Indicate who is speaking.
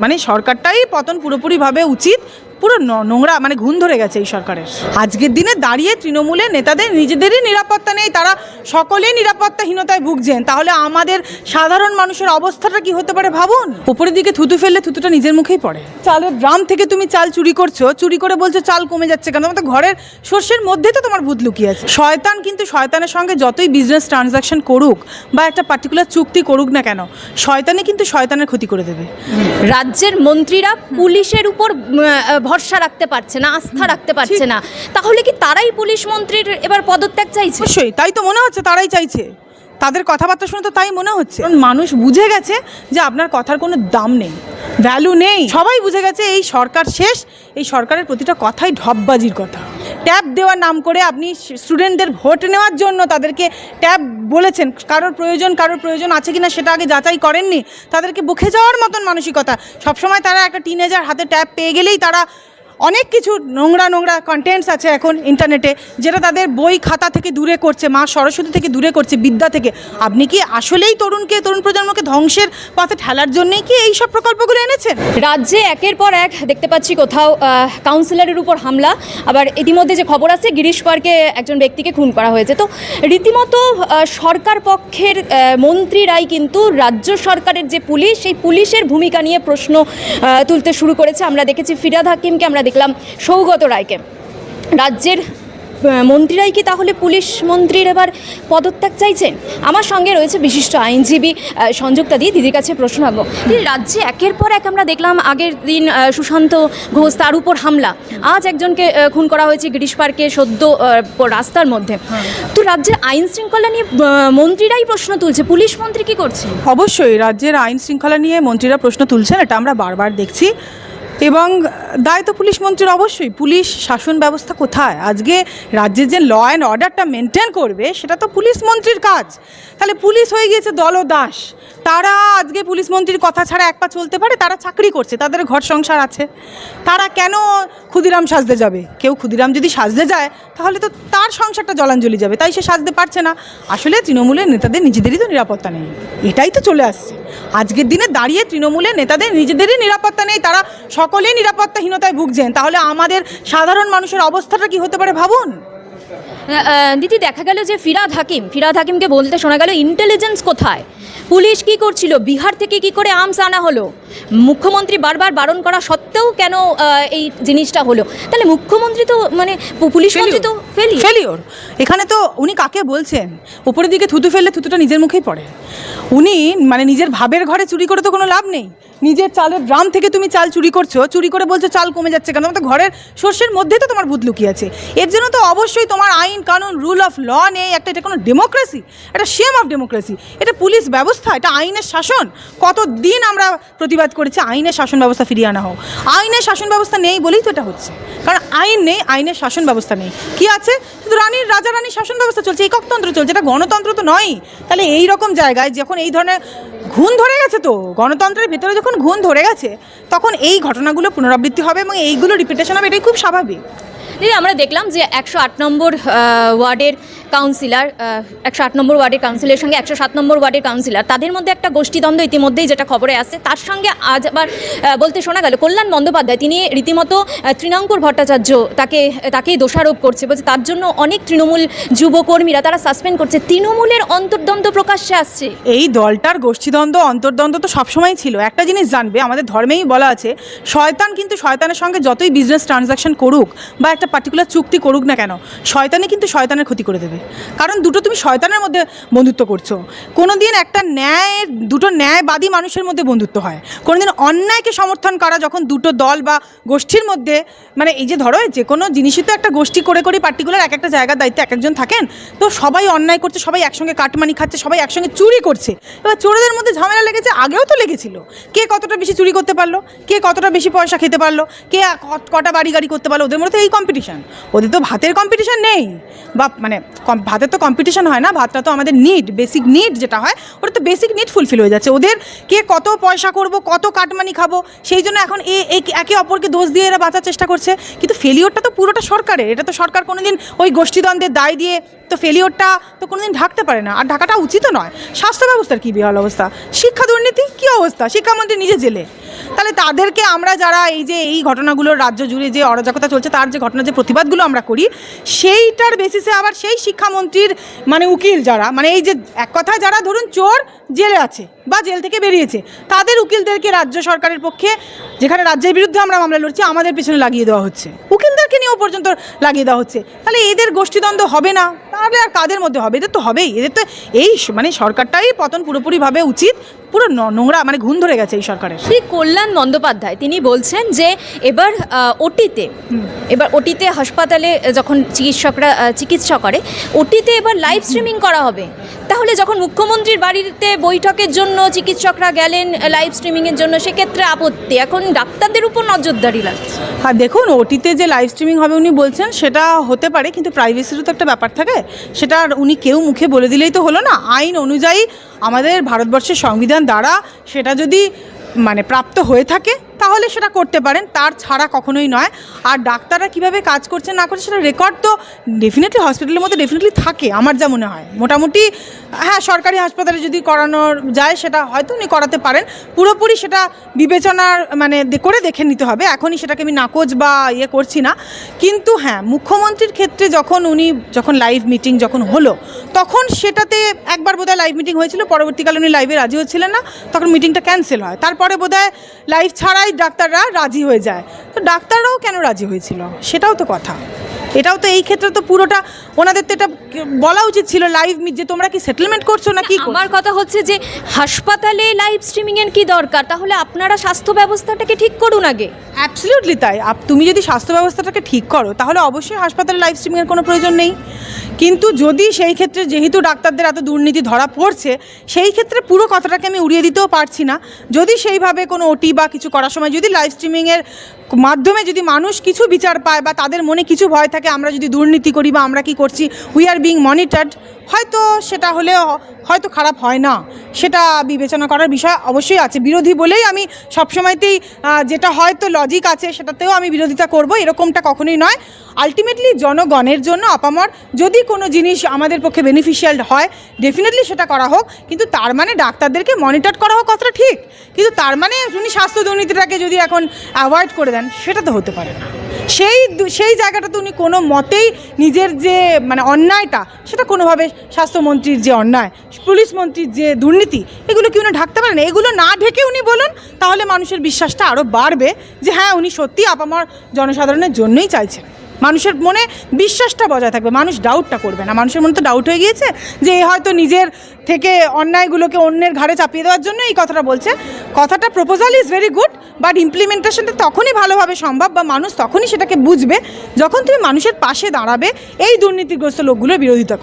Speaker 1: মানে সরকারটাই পতন পুরোপুরিভাবে উচিত পুরো নোংরা মানে ঘুণ ধরে গেছে এই সরকারের। আজকের দিনে দাঁড়িয়ে তৃণমূলের নেতাদের, নিজেদেরই নিরাপত্তা নেই, তারা সকলেই নিরাপত্তাহীনতায় ভুগছেন। তাহলে আমাদের সাধারণ মানুষের অবস্থাটা কি হতে পারে ভাবুন? উপরের দিকে থুতু ফেললে থুতুটা নিজের মুখেই পড়ে। চালের ড্রাম থেকে তুমি চাল চুরি করছ, চুরি করে বলছো চাল কমে যাচ্ছে কেন? তোমার ঘরের শস্যের মধ্যে তো তোমার ভূত লুকিয়ে আছে। শয়তান কিন্তু শয়তানের সঙ্গে যতই বিজনেস ট্রানজাকশন করুক বা একটা পার্টিকুলার চুক্তি করুক না কেন শয়তানে কিন্তু শয়তানের ক্ষতি করে দেবে।
Speaker 2: রাজ্যের মন্ত্রীরা পুলিশের উপর ভরসা রাখতে পারছে না আস্থা রাখতে পারছে না। তাহলে কি তারাই পুলিশ মন্ত্রীর এবার পদত্যাগ চাইছে?
Speaker 1: অবশ্যই তাই তো মনে হচ্ছে তারাই চাইছে। তাদের কথাবার্তা শুনে তো তাই মনে হচ্ছে। মানুষ বুঝে গেছে যে আপনার কথার কোনো দাম নেই ভ্যালু নেই। সবাই বুঝে গেছে এই সরকার শেষ এই সরকারের প্রতিটা কথাই ঢপবাজির কথা। ট্যাব দেওয়ার নাম করে আপনি স্টুডেন্টদের ভোট নেওয়ার জন্য তাদেরকে ট্যাব বলেছেন। কারোর প্রয়োজন কারোর প্রয়োজন আছে কিনা সেটা আগে যাচাই করেননি। তাদেরকে বুকে যাওয়ার মতন মানসিকতা। সবসময় তারা একটা টিনেজার হাতে ট্যাব পেয়ে গেলেই তারা অনেক কিছু নোংরা নোংরা কন্টেন্টস আছে এখন ইন্টারনেটে যেটা তাদের বই খাতা থেকে দূরে করছে, মা সরস্বতী থেকে দূরে করছে, বিদ্যা থেকে। আপনি কি আসলেই তরুণকে, তরুণ প্রজন্মকে ধ্বংসের পথে ঠেলার জন্যই কি এই সব প্রকল্পগুলো এনেছেন?
Speaker 2: রাজ্যে একের পর এক দেখতে পাচ্ছি কোথাও কাউন্সিলরের উপর হামলা। আবার ইতিমধ্যে যে খবর আছে, গিরিশ পার্কে একজন ব্যক্তিকে খুন করা হয়েছে। তো রীতিমতো সরকার পক্ষের মন্ত্রীরাই কিন্তু রাজ্য সরকারের যে পুলিশ, সেই পুলিশের ভূমিকা নিয়ে প্রশ্ন তুলতে শুরু করেছে। আমরা দেখেছি ফিরাদ হাকিমকে, আমরা দেখলাম সৌগত রায়কে। রাজ্যের মন্ত্রীরাই কি তাহলে পুলিশ মন্ত্রীর এবার পদত্যাগ চাইছেন? আমার সঙ্গে রয়েছে বিশিষ্ট আইনজীবী সংযুক্তা দি দিদির কাছে প্রশ্ন রাখব। দিদি, রাজ্যে একের পর এক আমরা দেখলাম আগের দিন সুশান্ত ঘোষ তার উপর হামলা। আজ একজনকে খুন করা হয়েছে গিরিশ পার্কে সদ্য রাস্তার মধ্যে। তো রাজ্যের আইন শৃঙ্খলা নিয়ে মন্ত্রীরাই প্রশ্ন তুলছে। পুলিশ মন্ত্রী কি করছে?
Speaker 1: অবশ্যই রাজ্যের আইন শৃঙ্খলা নিয়ে মন্ত্রীরা প্রশ্ন তুলছেন এটা আমরা বারবার দেখছি। এবং দায় তো পুলিশ মন্ত্রীর অবশ্যই। পুলিশ শাসন ব্যবস্থা কোথায়? আজকে রাজ্যের যে ল অ্যান্ড অর্ডারটা মেনটেন করবে, সেটা তো পুলিশ মন্ত্রীর কাজ। তাহলে পুলিশ হয়ে গিয়েছে দলদাস তারা আজকে পুলিশ মন্ত্রীর কথা ছাড়া এক পা চলতে পারে? তারা চাকরি করছে, তাদের ঘর সংসার আছে। তারা কেন ক্ষুদিরাম সাজতে যাবে? কেউ ক্ষুদিরাম যদি সাজতে যায়, তাহলে তো তার সংসারটা জলাঞ্জলি যাবে। তাই সে সাজতে পারছে না। আসলে তৃণমূলের নেতাদের, নিজেদেরই তো নিরাপত্তা নেই। এটাই তো চলে আসছে। আজকের দিনে দাঁড়িয়ে তৃণমূলের নেতাদের নিজেদেরই নিরাপত্তা নেই, তারা সকলেই নিরাপত্তাহীনতায় ভুগছেন। তাহলে আমাদের সাধারণ মানুষের অবস্থাটা কি হতে পারে ভাবুন?
Speaker 2: দিদি দেখা গেল যে ফিরাদ হাকিম ফিরাদ হাকিমকে বলতে শোনা গেল ইন্টেলিজেন্স কোথায়? পুলিশ কি করছিল? বিহার থেকে কি করে আর্মস আনা হলো? মুখ্যমন্ত্রী বারবার বারণ করা সত্ত্বেও কেন এই জিনিসটা হলো? তাহলে মুখ্যমন্ত্রী তো মানে পুলিশ মন্ত্রী তো ফেলি
Speaker 1: ফেলিওর এখানে তো উনি কাকে বলছেন? উপরের দিকে থুতু ফেললে থুতুটা নিজের মুখেই পড়ে। উনি মানে নিজের ভাবের ঘরে চুরি করে তো কোনো লাভ নেই। নিজের চালের ড্রাম থেকে তুমি চাল চুরি করছ চুরি করে বলছো চাল কমে যাচ্ছে কেন? তোমার তো ঘরের শস্যের মধ্যে তো তোমার ভূত লুকিয়ে আছে। এর জন্য তো অবশ্যই তোমার আইন, কানুন রুল অফ ল নেই, একটা এটা কোনো ডেমোক্রেসি এটা শেম অফ ডেমোক্রেসি এটা পুলিশ ব্যবস্থা, এটা আইনের শাসন। কত দিন আমরা প্রতিবাদ করেছি, আইনের শাসন ব্যবস্থা ফিরিয়ে আনা হোক। আইনের শাসন ব্যবস্থা নেই বলেই তো এটা হচ্ছে। কারণ আইন নেই, আইনের শাসন ব্যবস্থা নেই। কি আছে? শুধু রানীর, রাজা রানীর শাসন ব্যবস্থা চলছে, এককতন্ত্র চলছে, এটা গণতন্ত্র তো নয়। তাহলে এই রকম জায়গায় যখন এই ধরনের ঘুণ ধরে গেছে তো, গণতন্ত্রের ভেতরে যখন ঘুণ ধরে গেছে, তখন এই ঘটনাগুলো পুনরাবৃত্তি হবে এবং এইগুলো রিপিটেশন হবে, এটাই খুব স্বাভাবিক।
Speaker 2: দিদি আমরা দেখলাম যে একশো আট নম্বর ওয়ার্ডের কাউন্সিলর একশো আট নম্বর ওয়ার্ডের কাউন্সিলের সঙ্গে একশো সাত নম্বর ওয়ার্ডের কাউন্সিলর তাদের মধ্যে একটা গোষ্ঠীদ্বন্দ্ব ইতিমধ্যেই যেটা খবরে আসছে তার সঙ্গে আজ আবার বলতে শোনা গেল, কল্যাণ বন্দ্যোপাধ্যায়, তিনি রীতিমতো তৃণাঙ্কুর ভট্টাচার্য তাকে, তাকেই দোষারোপ করছে, বলছে তার জন্য অনেক তৃণমূল যুবকর্মীরা তারা সাসপেন্ড করছে। তৃণমূলের অন্তর্দ্বন্দ্ব প্রকাশ্যে আসছে।
Speaker 1: এই দলটার গোষ্ঠীদ্বন্দ্ব, অন্তর্দ্বন্দ্ব তো সবসময় ছিল। একটা জিনিস জানবে, আমাদের ধর্মেই বলা আছে, শয়তান কিন্তু শয়তানের সঙ্গে যতই বিজনেস ট্রানজাকশন করুক বা একটা পার্টিকুলার চুক্তি করুক না কেন শয়তানে কিন্তু শয়তানের ক্ষতি করে দেবে। কারণ দুটো তুমি শয়তানের মধ্যে বন্ধুত্ব করছ। কোনো দিন একটা ন্যায়, দুটো ন্যায়বাদী মানুষের মধ্যে বন্ধুত্ব হয়। কোনো দিন অন্যায়কে সমর্থন করা যখন দুটো দল বা গোষ্ঠীর মধ্যে মানে এই যে ধরো, যে কোনো জিনিসই তো একটা গোষ্ঠী করে করে পার্টিকুলার এক একটা জায়গার দায়িত্বে এক একজন থাকেন। তো সবাই অন্যায় করছে, সবাই একসঙ্গে কাটমানি খাচ্ছে, সবাই একসঙ্গে চুরি করছে। এবার চোরদের মধ্যে ঝামেলা লেগেছে, আগেও তো লেগেছিল। কে কতটা বেশি চুরি করতে পারল, কে কতটা বেশি পয়সা খেতে পারল, কে কটা বাড়ি গাড়ি করতে পারল, ওদের মধ্যে এই কম্পিটিশন ওদের তো ভাতের কম্পিটিশন নেই। বা মানে ভাতের তো কম্পিটিশন হয় না, ভাতটা তো আমাদের নিড বেসিক নিড যেটা হয়, ওটা তো বেসিক নিড ফুলফিল হয়ে যাচ্ছে। ওদের কে কত পয়সা করব, কত কাটমানি খাব, সেই জন্য এখন এ একে অপরকে দোষ দিয়ে এরা বাঁচার চেষ্টা করছে। কিন্তু ফেলিওরটা তো পুরোটা সরকারের, এটা তো সরকার কোনোদিন ওই গোষ্ঠীদ্বন্দ্বের দায় দিয়ে তো ফেলিওরটা তো কোনোদিন ঢাকতে পারে না। আর ঢাকাটা উচিত নয়। স্বাস্থ্য ব্যবস্থার কী বিহাল অবস্থা? শিক্ষা দুর্নীতি কী অবস্থা? শিক্ষামন্ত্রী নিজে জেলে। তাহলে তাদেরকে আমরা যারা এই যে এই ঘটনাগুলোর রাজ্য জুড়ে যে অরাজকতা চলছে, তার যে ঘটনা যে প্রতিবাদগুলো আমরা করি, সেইটার বেসিসে আবার সেই শিক্ষামন্ত্রীর মানে উকিল যারা মানে এই যে এক কথায় যারা ধরুন চোর জেলে আছে বা জেল থেকে বেরিয়েছে। তাদের উকিলদেরকে রাজ্য সরকারের পক্ষে যেখানে রাজ্যের বিরুদ্ধে আমরা মামলা লড়ছি আমাদের পিছনে লাগিয়ে দেওয়া হচ্ছে। উকিলদেরকে নিয়েও পর্যন্ত লাগিয়ে দেওয়া হচ্ছে। তাহলে এদের গোষ্ঠীদ্বন্দ্ব হবে না? তাহলে আর কাদের মধ্যে হবে? এদের তো হবেই। এদের তো এই মানে সরকারটাই পতন পুরোপুরিভাবে উচিত। পুরো নোংরা মানে ঘুণ ধরে গেছে এই সরকারের।
Speaker 2: শ্রী কল্যাণ বন্দ্যোপাধ্যায় তিনি বলছেন যে এবার ওটিতে এবার ওটিতে হাসপাতালে যখন চিকিৎসকরা চিকিৎসা করে ওটিতে এবার লাইভ স্ট্রিমিং করা হবে। তাহলে যখন মুখ্যমন্ত্রীর বাড়িতে বৈঠকের জন্য চিকিৎসকরা গেলেন লাইভ স্ট্রিমিংয়ের জন্য, সেক্ষেত্রে আপত্তি? এখন ডাক্তারদের উপর নজরদারি লাগছে।
Speaker 1: হ্যাঁ দেখুন ওটিতে যে লাইভ স্ট্রিমিং হবে উনি বলছেন, সেটা হতে পারে, কিন্তু প্রাইভেসিরও তো একটা ব্যাপার থাকে। সেটা উনি কেউ মুখে বলে দিলেই তো হলো না। আইন অনুযায়ী আমাদের ভারতবর্ষের সংবিধান দ্বারা সেটা যদি মানে প্রাপ্ত হয়ে থাকে, তাহলে সেটা করতে পারেন। তার ছাড়া কখনোই নয়। আর ডাক্তাররা কীভাবে কাজ করছে, না করছে, সেটা রেকর্ড তো ডেফিনেটলি হসপিটালের মধ্যে ডেফিনেটলি থাকে, আমার যা মনে হয়। মোটামুটি হ্যাঁ সরকারি হাসপাতালে যদি করানো যায়, সেটা হয়তো উনি করাতে পারেন। পুরোপুরি সেটা বিবেচনার মানে করে দেখে নিতে হবে। এখনই সেটাকে আমি নাকচ বা ইয়ে করছি না। কিন্তু হ্যাঁ মুখ্যমন্ত্রীর ক্ষেত্রে যখন উনি যখন লাইভ মিটিং যখন হলো, তখন সেটাতে একবার বোধহয় লাইভ মিটিং হয়েছিল, পরবর্তীকালে উনি লাইভে রাজি হচ্ছিলেন না, তখন মিটিংটা ক্যান্সেল হয়। তারপরে বোধহয় লাইভ ছাড়াই ডাক্তাররা রাজি হয়ে যায়। তো ডাক্তাররাও কেন রাজি হয়েছিল? সেটাও তো কথা। এটাও তো এই ক্ষেত্রে তো পুরোটা ওনাদের তো এটা বলা উচিত ছিল লাইভ যে তোমরা কি সেটেলমেন্ট করছ না কি?
Speaker 2: আমার কথা হচ্ছে যে হাসপাতালে লাইভ স্ট্রিমিং এর কি দরকার? তাহলে আপনারা স্বাস্থ্য ব্যবস্থাটাকে ঠিক করুন আগে।
Speaker 1: অ্যাবসলিউটলি তাই। তুমি যদি স্বাস্থ্য ব্যবস্থাটাকে ঠিক করো তাহলে অবশ্যই হাসপাতালে লাইভ স্ট্রিমিং এর কোনো প্রয়োজন নেই। কিন্তু যদি সেই ক্ষেত্রে যেহেতু ডাক্তারদের এত দুর্নীতি ধরা পড়ছে, সেই ক্ষেত্রে পুরো কথাটাকে আমি উড়িয়ে দিতেও পারছি না। যদি সেইভাবে কোনো ওটি বা কিছু করার সময়, যদি লাইভ স্ট্রিমিংয়ের মাধ্যমে যদি মানুষ কিছু বিচার পায় বা তাদের মনে কিছু ভয় থাকে, আমরা যদি দুর্নীতি করি বা আমরা কি করছি উই আর বিং মনিটার্ড হয়তো সেটা হলে হয়তো খারাপ হয় না। সেটা বিবেচনা করার বিষয় অবশ্যই আছে। বিরোধী বলেই আমি সবসময়তেই যেটা হয়তো লজিক আছে, সেটাতেও আমি বিরোধিতা করব, এরকমটা কখনোই নয়। আলটিমেটলি জনগণের জন্য আপামর, যদি কোনো জিনিস আমাদের পক্ষে বেনিফিশিয়াল হয় ডেফিনেটলি সেটা করা হোক, কিন্তু তার মানে ডাক্তারদেরকে মনিটর করা হোক কথাটা ঠিক। কিন্তু তার মানে উনি স্বাস্থ্য দুর্নীতিটাকে যদি এখন অ্যাভয়েড করে দেন, সেটা তো হতে পারে না। সেই সেই জায়গাটাতে উনি কোনো মতেই নিজের যে মানে অন্যায়টা, সেটা কোনোভাবে স্বাস্থ্যমন্ত্রীর যে অন্যায়, পুলিশ মন্ত্রীর যে দুর্নীতি, এগুলো কি উনি ঢাকতে পারেন এগুলো না ঢেকে উনি বলুন, তাহলে মানুষের বিশ্বাসটা আরও বাড়বে যে হ্যাঁ উনি সত্যি আপামার জনসাধারণের জন্যই চাইছেন। মানুষের মনে বিশ্বাসটা বজায় থাকবে, মানুষ ডাউটটা করবে না। মানুষের মনে তো ডাউট হয়ে গিয়েছে যে হয়তো নিজের থেকে অন্যায়গুলোকে অন্যের ঘাড়ে চাপিয়ে দেওয়ার জন্য এই কথাটা বলছে। কথাটা proposal is very good but ইমপ্লিমেন্টেশনটা তখনই ভালোভাবে সম্ভব বা মানুষ তখনই সেটাকে বুঝবে যখন তুমি মানুষের পাশে দাঁড়াবে, এই দুর্নীতিগ্রস্ত লোকগুলোর বিরোধিতা